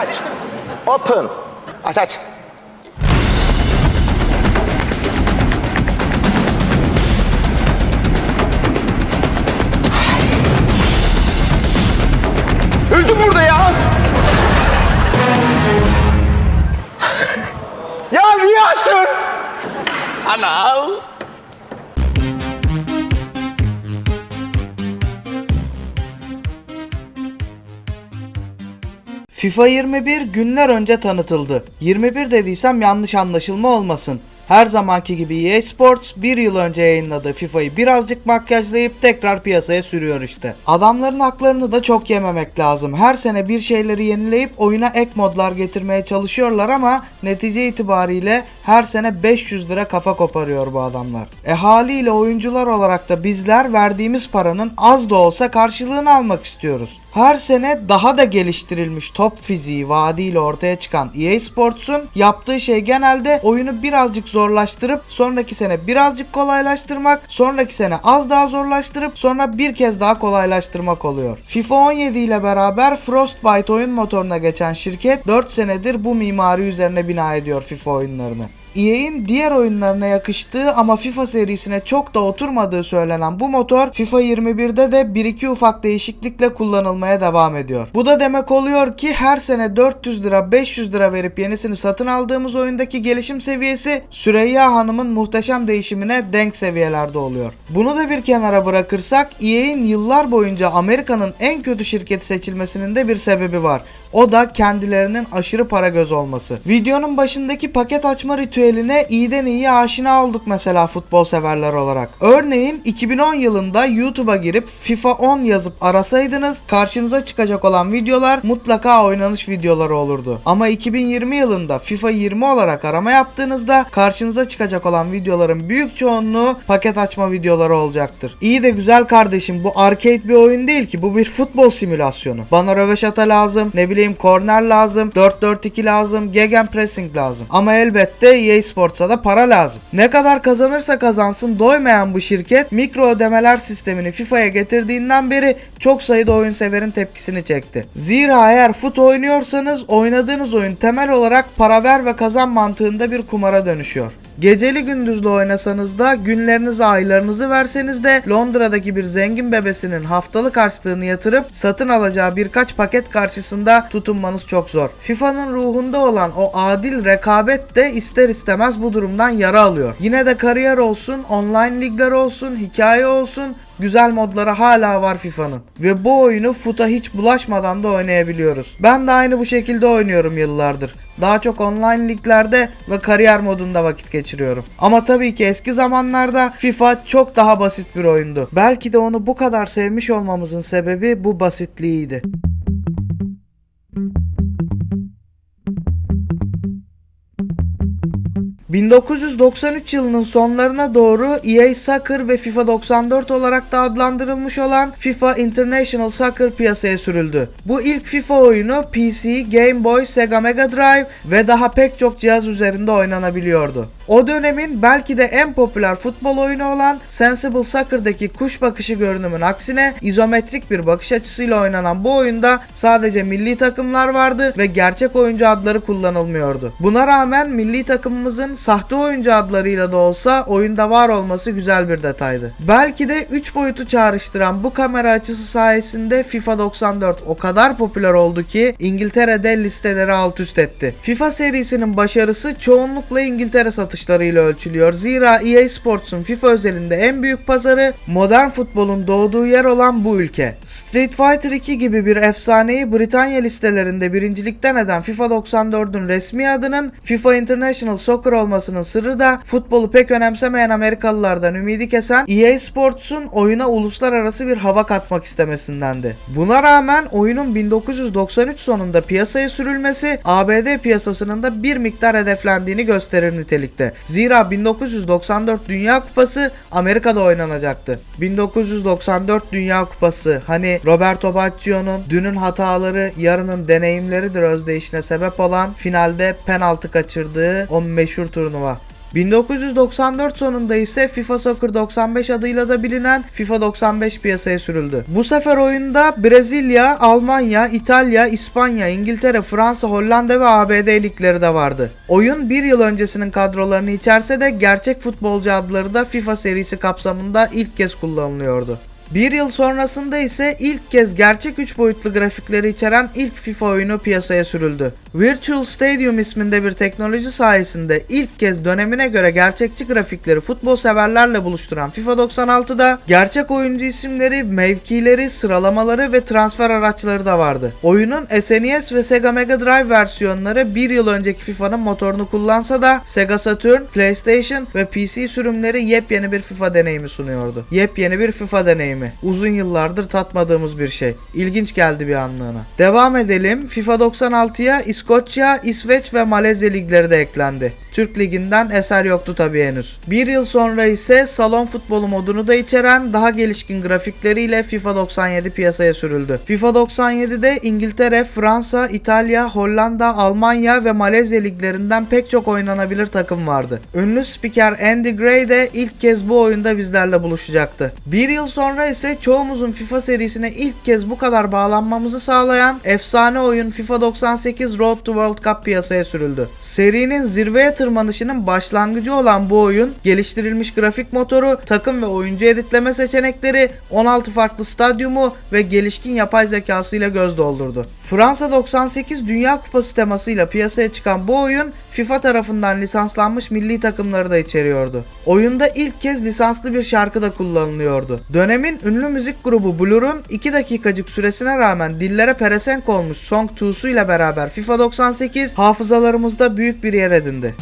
aç. Open. Aç aç. Öldüm burada ya. ya niye açtın? Ana. FIFA 21 günler önce tanıtıldı. 21 dediysem yanlış anlaşılma olmasın. Her zamanki gibi EA Sports bir yıl önce yayınladığı FIFA'yı birazcık makyajlayıp tekrar piyasaya sürüyor işte. Adamların haklarını da çok yememek lazım. Her sene bir şeyleri yenileyip oyuna ek modlar getirmeye çalışıyorlar ama netice itibariyle her sene 500 lira kafa koparıyor bu adamlar. E haliyle oyuncular olarak da bizler verdiğimiz paranın az da olsa karşılığını almak istiyoruz. Her sene daha da geliştirilmiş top fiziği vaadiyle ortaya çıkan EA Sports'un yaptığı şey genelde oyunu birazcık zorlaştırıp sonraki sene birazcık kolaylaştırmak, sonraki sene az daha zorlaştırıp sonra bir kez daha kolaylaştırmak oluyor. FIFA 17 ile beraber Frostbite oyun motoruna geçen şirket 4 senedir bu mimari üzerine bina ediyor FIFA oyunlarını. EA'in diğer oyunlarına yakıştığı ama FIFA serisine çok da oturmadığı söylenen bu motor FIFA 21'de de 1-2 ufak değişiklikle kullanılmaya devam ediyor. Bu da demek oluyor ki her sene 400 lira 500 lira verip yenisini satın aldığımız oyundaki gelişim seviyesi Süreyya Hanım'ın muhteşem değişimine denk seviyelerde oluyor. Bunu da bir kenara bırakırsak EA'in yıllar boyunca Amerika'nın en kötü şirketi seçilmesinin de bir sebebi var. O da kendilerinin aşırı para göz olması. Videonun başındaki paket açma ritüeline iyiden iyi aşina olduk mesela futbol severler olarak. Örneğin 2010 yılında YouTube'a girip FIFA 10 yazıp arasaydınız karşınıza çıkacak olan videolar mutlaka oynanış videoları olurdu. Ama 2020 yılında FIFA 20 olarak arama yaptığınızda karşınıza çıkacak olan videoların büyük çoğunluğu paket açma videoları olacaktır. İyi de güzel kardeşim bu arcade bir oyun değil ki bu bir futbol simülasyonu. Bana röveşata lazım, ne bileyim korner lazım, 4-4-2 lazım, gegenpressing lazım. Ama elbette EA Sports'a da para lazım. Ne kadar kazanırsa kazansın doymayan bu şirket mikro ödemeler sistemini FIFA'ya getirdiğinden beri çok sayıda oyun severin tepkisini çekti. Zira eğer fut oynuyorsanız oynadığınız oyun temel olarak para ver ve kazan mantığında bir kumara dönüşüyor. Geceli gündüzlü oynasanız da günlerinizi aylarınızı verseniz de Londra'daki bir zengin bebesinin haftalık harçlığını yatırıp satın alacağı birkaç paket karşısında tutunmanız çok zor. FIFA'nın ruhunda olan o adil rekabet de ister istemez bu durumdan yara alıyor. Yine de kariyer olsun, online ligler olsun, hikaye olsun güzel modları hala var FIFA'nın. Ve bu oyunu futa hiç bulaşmadan da oynayabiliyoruz. Ben de aynı bu şekilde oynuyorum yıllardır. Daha çok online liglerde ve kariyer modunda vakit geçiriyorum. Ama tabii ki eski zamanlarda FIFA çok daha basit bir oyundu. Belki de onu bu kadar sevmiş olmamızın sebebi bu basitliğiydi. ...1993 yılının sonlarına doğru EA Soccer ve FIFA 94 olarak da adlandırılmış olan FIFA International Soccer piyasaya sürüldü. Bu ilk FIFA oyunu PC, Game Boy, Sega Mega Drive ve daha pek çok cihaz üzerinde oynanabiliyordu. O dönemin belki de en popüler futbol oyunu olan Sensible Soccer'daki kuş bakışı görünümün aksine izometrik bir bakış açısıyla oynanan bu oyunda sadece milli takımlar vardı ve gerçek oyuncu adları kullanılmıyordu. Buna rağmen milli takımımızın sahte oyuncu adlarıyla da olsa oyunda var olması güzel bir detaydı. Belki de 3 boyutu çağrıştıran bu kamera açısı sayesinde FIFA 94 o kadar popüler oldu ki İngiltere'de listeleri alt üst etti. FIFA serisinin başarısı çoğunlukla İngiltere satışlarıyla ölçülüyor. Zira EA Sports'un FIFA özelinde en büyük pazarı modern futbolun doğduğu yer olan bu ülke. Street Fighter 2 gibi bir efsaneyi Britanya listelerinde birincilikten eden FIFA 94'ün resmi adının FIFA International Soccer olmasının sırrı da futbolu pek önemsemeyen Amerikalılardan ümidi kesen EA Sports'un oyuna uluslararası bir hava katmak istemesindendi. Buna rağmen oyunun 1993 sonunda piyasaya sürülmesi ABD piyasasının da bir miktar hedeflendiğini gösterir nitelikte. Zira 1994 Dünya Kupası Amerika'da oynanacaktı. 1994 Dünya Kupası hani Roberto Baggio'nun dünün hataları yarının deneyimleridir özdeyişine sebep olan finalde penaltı kaçırdığı o meşhur turnuva. 1994 sonunda ise FIFA Soccer 95 adıyla da bilinen FIFA 95 piyasaya sürüldü. Bu sefer oyunda Brezilya, Almanya, İtalya, İspanya, İngiltere, Fransa, Hollanda ve ABD ligleri de vardı. Oyun bir yıl öncesinin kadrolarını içerse de gerçek futbolcu adları da FIFA serisi kapsamında ilk kez kullanılıyordu. Bir yıl sonrasında ise ilk kez gerçek 3 boyutlu grafikleri içeren ilk FIFA oyunu piyasaya sürüldü. Virtual Stadium isminde bir teknoloji sayesinde ilk kez dönemine göre gerçekçi grafikleri futbol severlerle buluşturan FIFA 96'da gerçek oyuncu isimleri, mevkileri, sıralamaları ve transfer araçları da vardı. Oyunun SNES ve Sega Mega Drive versiyonları bir yıl önceki FIFA'nın motorunu kullansa da Sega Saturn, PlayStation ve PC sürümleri yepyeni bir FIFA deneyimi sunuyordu. Yepyeni bir FIFA deneyimi. Uzun yıllardır tatmadığımız bir şey. İlginç geldi bir anlığına. Devam edelim. FIFA 96'ya İskoçya, İsveç ve Malezya ligleri de eklendi. Türk liginden eser yoktu tabi henüz. Bir yıl sonra ise salon futbolu modunu da içeren daha gelişkin grafikleriyle FIFA 97 piyasaya sürüldü. FIFA 97'de İngiltere, Fransa, İtalya, Hollanda, Almanya ve Malezya liglerinden pek çok oynanabilir takım vardı. Ünlü spiker Andy Gray de ilk kez bu oyunda bizlerle buluşacaktı. Bir yıl sonra ise çoğumuzun FIFA serisine ilk kez bu kadar bağlanmamızı sağlayan efsane oyun FIFA 98 Road to World Cup piyasaya sürüldü. Serinin zirveye tırmanışının başlangıcı olan bu oyun geliştirilmiş grafik motoru, takım ve oyuncu editleme seçenekleri, 16 farklı stadyumu ve gelişkin yapay zekasıyla göz doldurdu. Fransa 98 Dünya Kupası temasıyla piyasaya çıkan bu oyun FIFA tarafından lisanslanmış milli takımları da içeriyordu. Oyunda ilk kez lisanslı bir şarkı da kullanılıyordu. Dönemin ünlü müzik grubu Blur'un 2 dakikacık süresine rağmen dillere peresenk olmuş Song 2'su ile beraber FIFA 98 hafızalarımızda büyük bir yer edindi.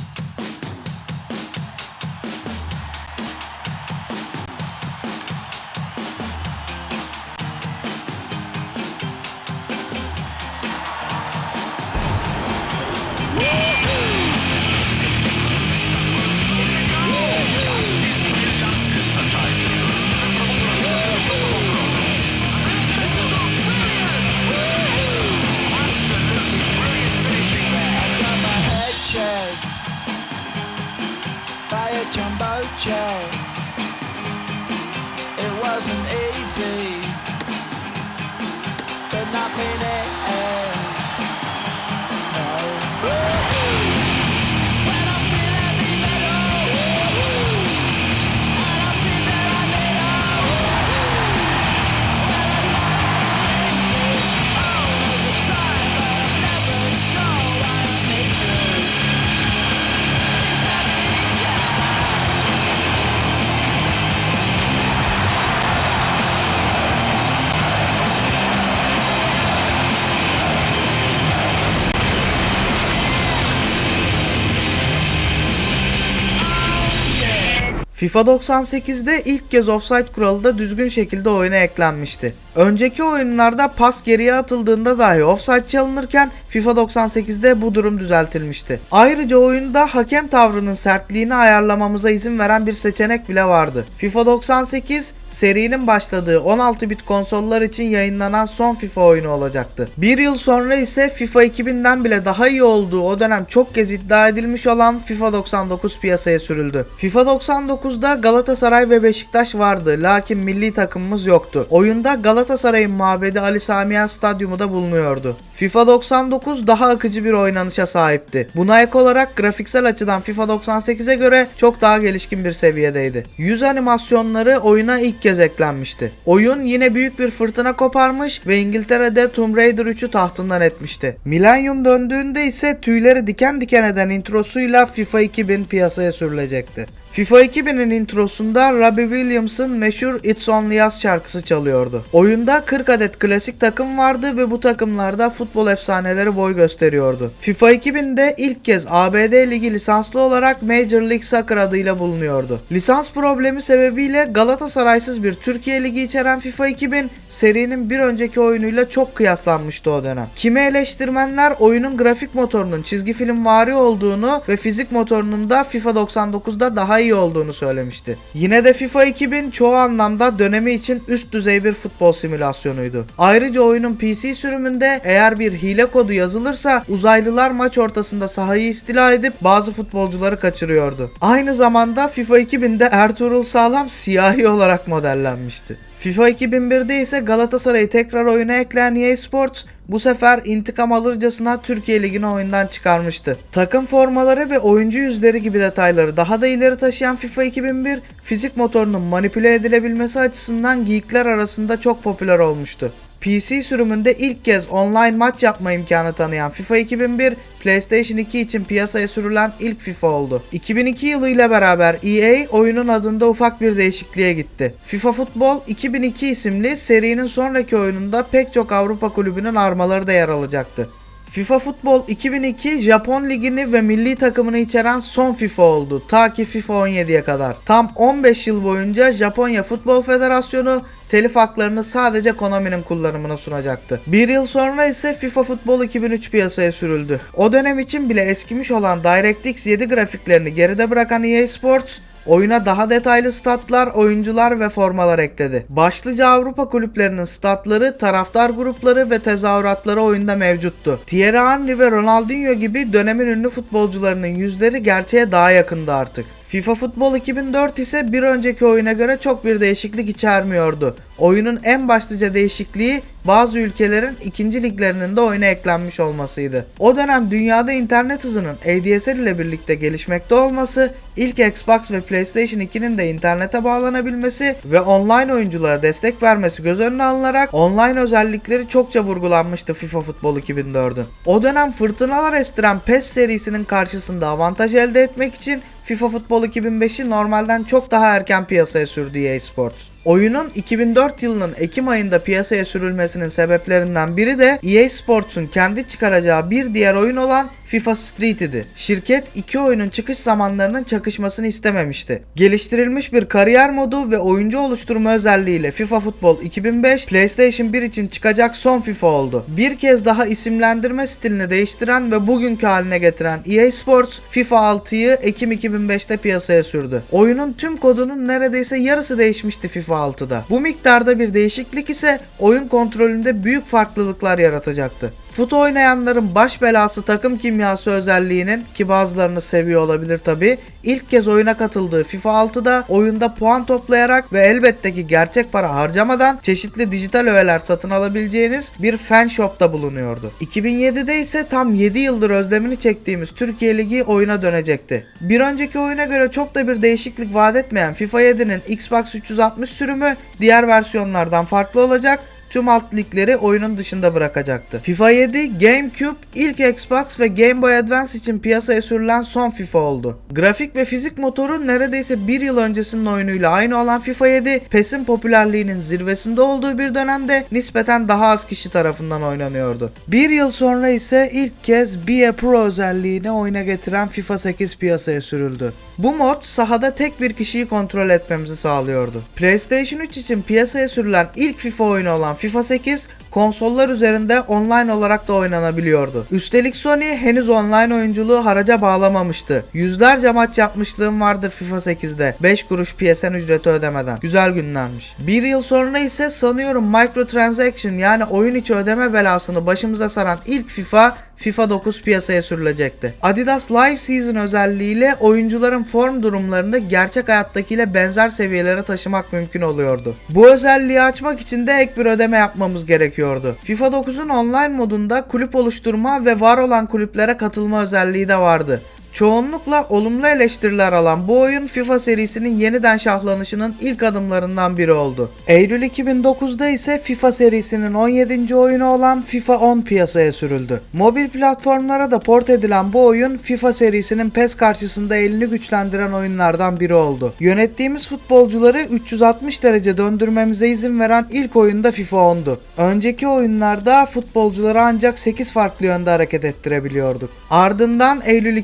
FIFA 98'de ilk kez offside kuralı da düzgün şekilde oyuna eklenmişti. Önceki oyunlarda pas geriye atıldığında dahi offside çalınırken FIFA 98'de bu durum düzeltilmişti. Ayrıca oyunda hakem tavrının sertliğini ayarlamamıza izin veren bir seçenek bile vardı. FIFA 98 serinin başladığı 16 bit konsollar için yayınlanan son FIFA oyunu olacaktı. Bir yıl sonra ise FIFA 2000'den bile daha iyi olduğu o dönem çok kez iddia edilmiş olan FIFA 99 piyasaya sürüldü. FIFA 99'da Galatasaray ve Beşiktaş vardı lakin milli takımımız yoktu. Oyunda Galatasaray'ın mabedi Ali Sami Yen Stadyumu da bulunuyordu. FIFA 99 daha akıcı bir oynanışa sahipti. Buna ek olarak grafiksel açıdan FIFA 98'e göre çok daha gelişkin bir seviyedeydi. Yüz animasyonları oyuna ilk kez eklenmişti. Oyun yine büyük bir fırtına koparmış ve İngiltere'de Tomb Raider 3'ü tahtından etmişti. Millennium döndüğünde ise tüyleri diken diken eden introsuyla FIFA 2000 piyasaya sürülecekti. FIFA 2000'in introsunda Robbie Williams'ın meşhur It's Only Us şarkısı çalıyordu. Oyunda 40 adet klasik takım vardı ve bu takımlarda futbol efsaneleri boy gösteriyordu. FIFA 2000'de ilk kez ABD ligi lisanslı olarak Major League Soccer adıyla bulunuyordu. Lisans problemi sebebiyle Galatasaray'sız bir Türkiye ligi içeren FIFA 2000 serinin bir önceki oyunuyla çok kıyaslanmıştı o dönem. Kimi eleştirmenler oyunun grafik motorunun çizgi film vari olduğunu ve fizik motorunun da FIFA 99'da daha iyi olduğunu söylemişti. Yine de FIFA 2000 çoğu anlamda dönemi için üst düzey bir futbol simülasyonuydu. Ayrıca oyunun PC sürümünde eğer bir hile kodu yazılırsa uzaylılar maç ortasında sahayı istila edip bazı futbolcuları kaçırıyordu. Aynı zamanda FIFA 2000'de Ertuğrul Sağlam siyahi olarak modellenmişti. FIFA 2001'de ise Galatasaray'ı tekrar oyuna ekleyen EA Sports bu sefer intikam alırcasına Türkiye Ligi'ni oyundan çıkarmıştı. Takım formaları ve oyuncu yüzleri gibi detayları daha da ileri taşıyan FIFA 2001, fizik motorunun manipüle edilebilmesi açısından geekler arasında çok popüler olmuştu. PC sürümünde ilk kez online maç yapma imkanı tanıyan FIFA 2001, PlayStation 2 için piyasaya sürülen ilk FIFA oldu. 2002 yılı ile beraber EA oyunun adında ufak bir değişikliğe gitti. FIFA Football 2002 isimli serinin sonraki oyununda pek çok Avrupa kulübünün armaları da yer alacaktı. FIFA Futbol 2002 Japon ligini ve milli takımını içeren son FIFA oldu ta ki FIFA 17'ye kadar. Tam 15 yıl boyunca Japonya Futbol Federasyonu telif haklarını sadece Konami'nin kullanımına sunacaktı. Bir yıl sonra ise FIFA Futbol 2003 piyasaya sürüldü. O dönem için bile eskimiş olan DirectX 7 grafiklerini geride bırakan EA Sports Oyuna daha detaylı statlar, oyuncular ve formalar ekledi. Başlıca Avrupa kulüplerinin statları, taraftar grupları ve tezahüratları oyunda mevcuttu. Thierry Henry ve Ronaldinho gibi dönemin ünlü futbolcularının yüzleri gerçeğe daha yakındı artık. FIFA Futbol 2004 ise bir önceki oyuna göre çok bir değişiklik içermiyordu. Oyunun en başlıca değişikliği bazı ülkelerin ikinci liglerinin de oyuna eklenmiş olmasıydı. O dönem dünyada internet hızının ADSL ile birlikte gelişmekte olması, ilk Xbox ve PlayStation 2'nin de internete bağlanabilmesi ve online oyunculara destek vermesi göz önüne alınarak online özellikleri çokça vurgulanmıştı FIFA Futbol 2004'ün. O dönem fırtınalar estiren PES serisinin karşısında avantaj elde etmek için FIFA Futbol 2005'i normalden çok daha erken piyasaya sürdü EA Sports. Oyunun 2004 yılının Ekim ayında piyasaya sürülmesinin sebeplerinden biri de EA Sports'un kendi çıkaracağı bir diğer oyun olan FIFA Street idi. Şirket iki oyunun çıkış zamanlarının çakışmasını istememişti. Geliştirilmiş bir kariyer modu ve oyuncu oluşturma özelliğiyle FIFA Futbol 2005 PlayStation 1 için çıkacak son FIFA oldu. Bir kez daha isimlendirme stilini değiştiren ve bugünkü haline getiren EA Sports FIFA 6'yı Ekim 2005'te piyasaya sürdü. Oyunun tüm kodunun neredeyse yarısı değişmişti FIFA 6'da. Bu miktarda bir değişiklik ise oyun kontrolünde büyük farklılıklar yaratacaktı. Fut oynayanların baş belası takım kimyası özelliğinin ki bazılarını seviyor olabilir tabi ilk kez oyuna katıldığı FIFA 6'da oyunda puan toplayarak ve elbette ki gerçek para harcamadan çeşitli dijital öğeler satın alabileceğiniz bir fan shop'ta bulunuyordu. 2007'de ise tam 7 yıldır özlemini çektiğimiz Türkiye Ligi oyuna dönecekti. Bir önceki oyuna göre çok da bir değişiklik vaat etmeyen FIFA 7'nin Xbox 360 sürümü diğer versiyonlardan farklı olacak tüm alt ligleri oyunun dışında bırakacaktı. FIFA 7, GameCube, ilk Xbox ve Game Boy Advance için piyasaya sürülen son FIFA oldu. Grafik ve fizik motoru neredeyse bir yıl öncesinin oyunuyla aynı olan FIFA 7, PES'in popülerliğinin zirvesinde olduğu bir dönemde nispeten daha az kişi tarafından oynanıyordu. Bir yıl sonra ise ilk kez BA Pro özelliğini oyuna getiren FIFA 8 piyasaya sürüldü. Bu mod sahada tek bir kişiyi kontrol etmemizi sağlıyordu. PlayStation 3 için piyasaya sürülen ilk FIFA oyunu olan FIFA 8 konsollar üzerinde online olarak da oynanabiliyordu. Üstelik Sony henüz online oyunculuğu haraca bağlamamıştı. Yüzlerce maç yapmışlığım vardır FIFA 8'de. 5 kuruş PSN ücreti ödemeden. Güzel günlermiş. Bir yıl sonra ise sanıyorum microtransaction yani oyun içi ödeme belasını başımıza saran ilk FIFA FIFA 9 piyasaya sürülecekti. Adidas Live Season özelliğiyle oyuncuların form durumlarını gerçek hayattakiyle benzer seviyelere taşımak mümkün oluyordu. Bu özelliği açmak için de ek bir ödeme yapmamız gerekiyordu. FIFA 9'un online modunda kulüp oluşturma ve var olan kulüplere katılma özelliği de vardı. Çoğunlukla olumlu eleştiriler alan bu oyun FIFA serisinin yeniden şahlanışının ilk adımlarından biri oldu. Eylül 2009'da ise FIFA serisinin 17. oyunu olan FIFA 10 piyasaya sürüldü. Mobil platformlara da port edilen bu oyun FIFA serisinin PES karşısında elini güçlendiren oyunlardan biri oldu. Yönettiğimiz futbolcuları 360 derece döndürmemize izin veren ilk oyunda FIFA 10'du. Önceki oyunlarda futbolcuları ancak 8 farklı yönde hareket ettirebiliyorduk. Ardından Eylül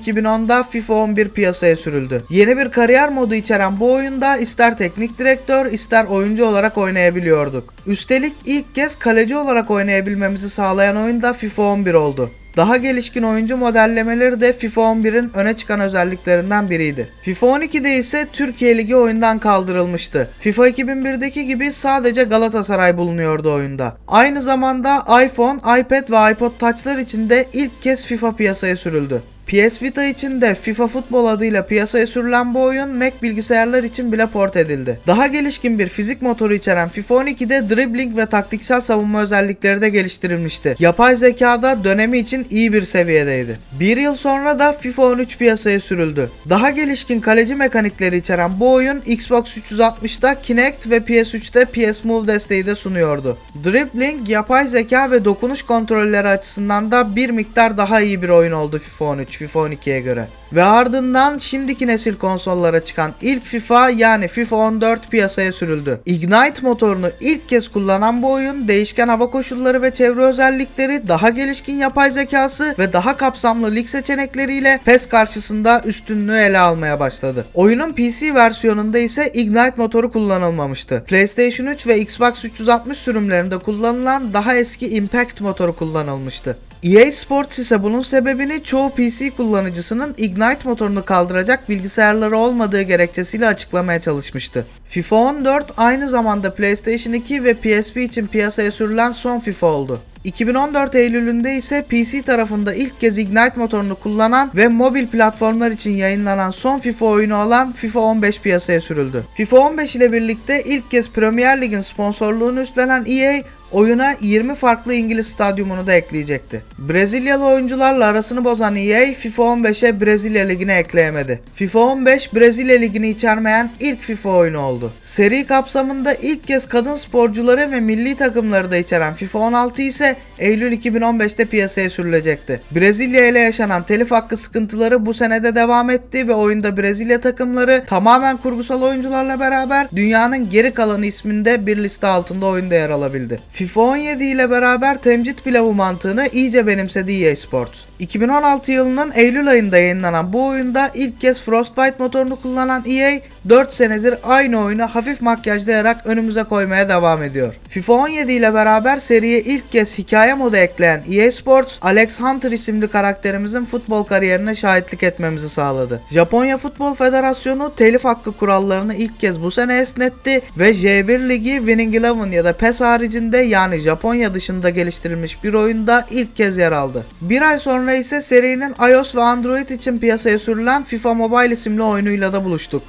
2010'da FIFA 11 piyasaya sürüldü. Yeni bir kariyer modu içeren bu oyunda ister teknik direktör ister oyuncu olarak oynayabiliyorduk. Üstelik ilk kez kaleci olarak oynayabilmemizi sağlayan oyun da FIFA 11 oldu. Daha gelişkin oyuncu modellemeleri de FIFA 11'in öne çıkan özelliklerinden biriydi. FIFA 12'de ise Türkiye Ligi oyundan kaldırılmıştı. FIFA 2001'deki gibi sadece Galatasaray bulunuyordu oyunda. Aynı zamanda iPhone, iPad ve iPod Touch'lar için de ilk kez FIFA piyasaya sürüldü. PS Vita için de FIFA Futbol adıyla piyasaya sürülen bu oyun Mac bilgisayarlar için bile port edildi. Daha gelişkin bir fizik motoru içeren FIFA 12'de dribbling ve taktiksel savunma özellikleri de geliştirilmişti. Yapay zekada dönemi için iyi bir seviyedeydi. Bir yıl sonra da FIFA 13 piyasaya sürüldü. Daha gelişkin kaleci mekanikleri içeren bu oyun Xbox 360'da Kinect ve PS3'te PS Move desteği de sunuyordu. Dribbling, yapay zeka ve dokunuş kontrolleri açısından da bir miktar daha iyi bir oyun oldu FIFA 13 FIFA 12'ye göre. Ve ardından şimdiki nesil konsollara çıkan ilk FIFA yani FIFA 14 piyasaya sürüldü. Ignite motorunu ilk kez kullanan bu oyun değişken hava koşulları ve çevre özellikleri, daha gelişkin yapay zekası ve daha kapsamlı lig seçenekleriyle PES karşısında üstünlüğü ele almaya başladı. Oyunun PC versiyonunda ise Ignite motoru kullanılmamıştı. PlayStation 3 ve Xbox 360 sürümlerinde kullanılan daha eski Impact motoru kullanılmıştı. EA Sports ise bunun sebebini çoğu PC kullanıcısının Ignite motorunu kaldıracak bilgisayarları olmadığı gerekçesiyle açıklamaya çalışmıştı. FIFA 14 aynı zamanda PlayStation 2 ve PSP için piyasaya sürülen son FIFA oldu. 2014 Eylül'ünde ise PC tarafında ilk kez Ignite motorunu kullanan ve mobil platformlar için yayınlanan son FIFA oyunu olan FIFA 15 piyasaya sürüldü. FIFA 15 ile birlikte ilk kez Premier Lig'in sponsorluğunu üstlenen EA oyuna 20 farklı İngiliz stadyumunu da ekleyecekti. Brezilyalı oyuncularla arasını bozan EA FIFA 15'e Brezilya Ligi'ni ekleyemedi. FIFA 15 Brezilya Ligi'ni içermeyen ilk FIFA oyunu oldu. Seri kapsamında ilk kez kadın sporcuları ve milli takımları da içeren FIFA 16 ise Eylül 2015'te piyasaya sürülecekti. Brezilya ile yaşanan telif hakkı sıkıntıları bu senede devam etti ve oyunda Brezilya takımları tamamen kurgusal oyuncularla beraber dünyanın geri kalanı isminde bir liste altında oyunda yer alabildi. FIFA 17 ile beraber temcit pilavı mantığını iyice benimsedi EA Sports. 2016 yılının Eylül ayında yayınlanan bu oyunda ilk kez Frostbite motorunu kullanan EA 4 senedir aynı oyunu hafif makyajlayarak önümüze koymaya devam ediyor. FIFA 17 ile beraber seriye ilk kez hikaye modu ekleyen EA Sports, Alex Hunter isimli karakterimizin futbol kariyerine şahitlik etmemizi sağladı. Japonya Futbol Federasyonu telif hakkı kurallarını ilk kez bu sene esnetti ve J1 Ligi Winning Eleven ya da PES haricinde yani Japonya dışında geliştirilmiş bir oyunda ilk kez yer aldı. Bir ay sonra ise serinin iOS ve Android için piyasaya sürülen FIFA Mobile isimli oyunuyla da buluştuk.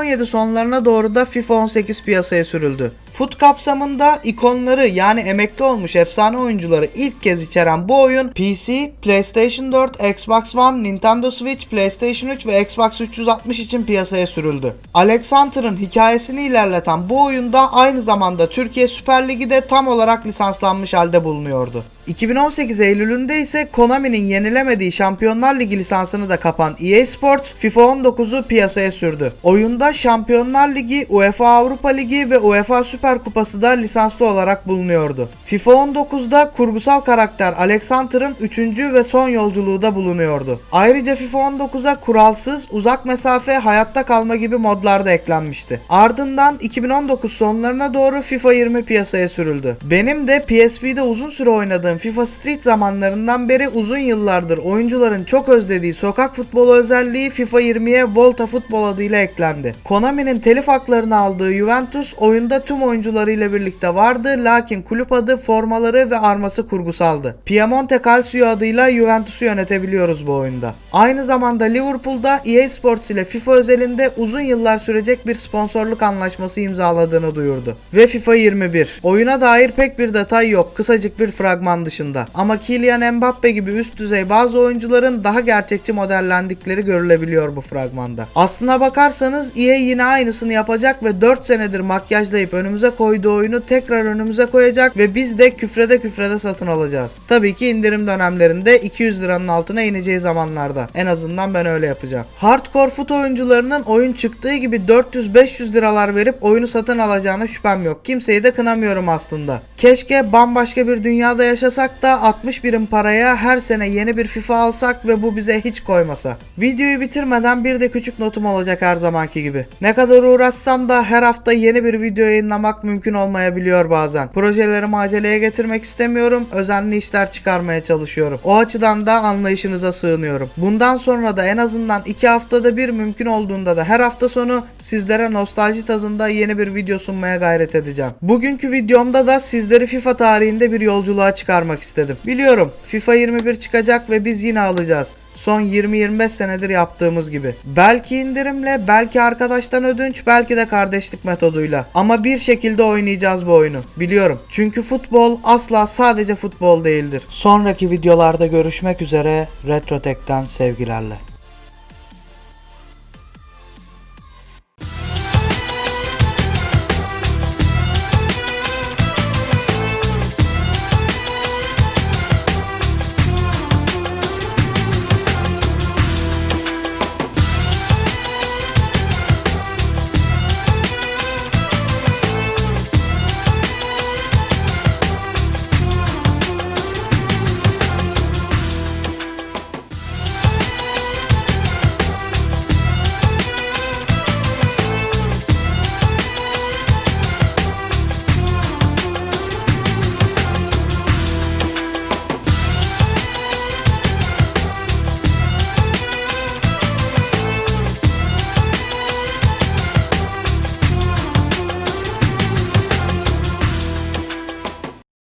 2017 sonlarına doğru da FIFA 18 piyasaya sürüldü. Foot kapsamında ikonları yani emekli olmuş efsane oyuncuları ilk kez içeren bu oyun PC, PlayStation 4, Xbox One, Nintendo Switch, PlayStation 3 ve Xbox 360 için piyasaya sürüldü. Alex Hunter'ın hikayesini ilerleten bu oyunda aynı zamanda Türkiye Süper Ligi de tam olarak lisanslanmış halde bulunuyordu. 2018 Eylül'ünde ise Konami'nin yenilemediği Şampiyonlar Ligi lisansını da kapan EA Sports FIFA 19'u piyasaya sürdü. Oyunda Şampiyonlar Ligi, UEFA Avrupa Ligi ve UEFA Süper Kupası da lisanslı olarak bulunuyordu. FIFA 19'da kurgusal karakter Alex Hunter'ın 3. ve son yolculuğu da bulunuyordu. Ayrıca FIFA 19'a kuralsız, uzak mesafe, hayatta kalma gibi modlar da eklenmişti. Ardından 2019 sonlarına doğru FIFA 20 piyasaya sürüldü. Benim de PSP'de uzun süre oynadığım FIFA Street zamanlarından beri uzun yıllardır oyuncuların çok özlediği sokak futbolu özelliği FIFA 20'ye Volta Futbol adıyla eklendi. Konami'nin telif haklarını aldığı Juventus oyunda tüm oyuncularıyla birlikte vardı lakin kulüp adı, formaları ve arması kurgusaldı. Piemonte Calcio adıyla Juventus'u yönetebiliyoruz bu oyunda. Aynı zamanda Liverpool'da EA Sports ile FIFA özelinde uzun yıllar sürecek bir sponsorluk anlaşması imzaladığını duyurdu. Ve FIFA 21. Oyuna dair pek bir detay yok. Kısacık bir fragman dışında. Ama Kylian Mbappe gibi üst düzey bazı oyuncuların daha gerçekçi modellendikleri görülebiliyor bu fragmanda. Aslına bakarsanız EA yine aynısını yapacak ve 4 senedir makyajlayıp önümüze koyduğu oyunu tekrar önümüze koyacak ve biz de küfrede küfrede satın alacağız. Tabii ki indirim dönemlerinde 200 liranın altına ineceği zamanlarda. En azından ben öyle yapacağım. Hardcore foot oyuncularının oyun çıktığı gibi 400-500 liralar verip oyunu satın alacağına şüphem yok. Kimseyi de kınamıyorum aslında. Keşke bambaşka bir dünyada yaşasak da 60 birim paraya her sene yeni bir FIFA alsak ve bu bize hiç koymasa. Videoyu bitirmeden bir de küçük notum olacak her zamanki gibi. Ne kadar uğraşsam da her hafta yeni bir video yayınlamak almak mümkün olmayabiliyor bazen. Projelerimi aceleye getirmek istemiyorum. Özenli işler çıkarmaya çalışıyorum. O açıdan da anlayışınıza sığınıyorum. Bundan sonra da en azından 2 haftada bir mümkün olduğunda da her hafta sonu sizlere nostalji tadında yeni bir video sunmaya gayret edeceğim. Bugünkü videomda da sizleri FIFA tarihinde bir yolculuğa çıkarmak istedim. Biliyorum FIFA 21 çıkacak ve biz yine alacağız. Son 20-25 senedir yaptığımız gibi. Belki indirimle, belki arkadaştan ödünç, belki de kardeşlik metoduyla. Ama bir şekilde oynayacağız bu oyunu. Biliyorum. Çünkü futbol asla sadece futbol değildir. Sonraki videolarda görüşmek üzere. RetroTech'ten sevgilerle.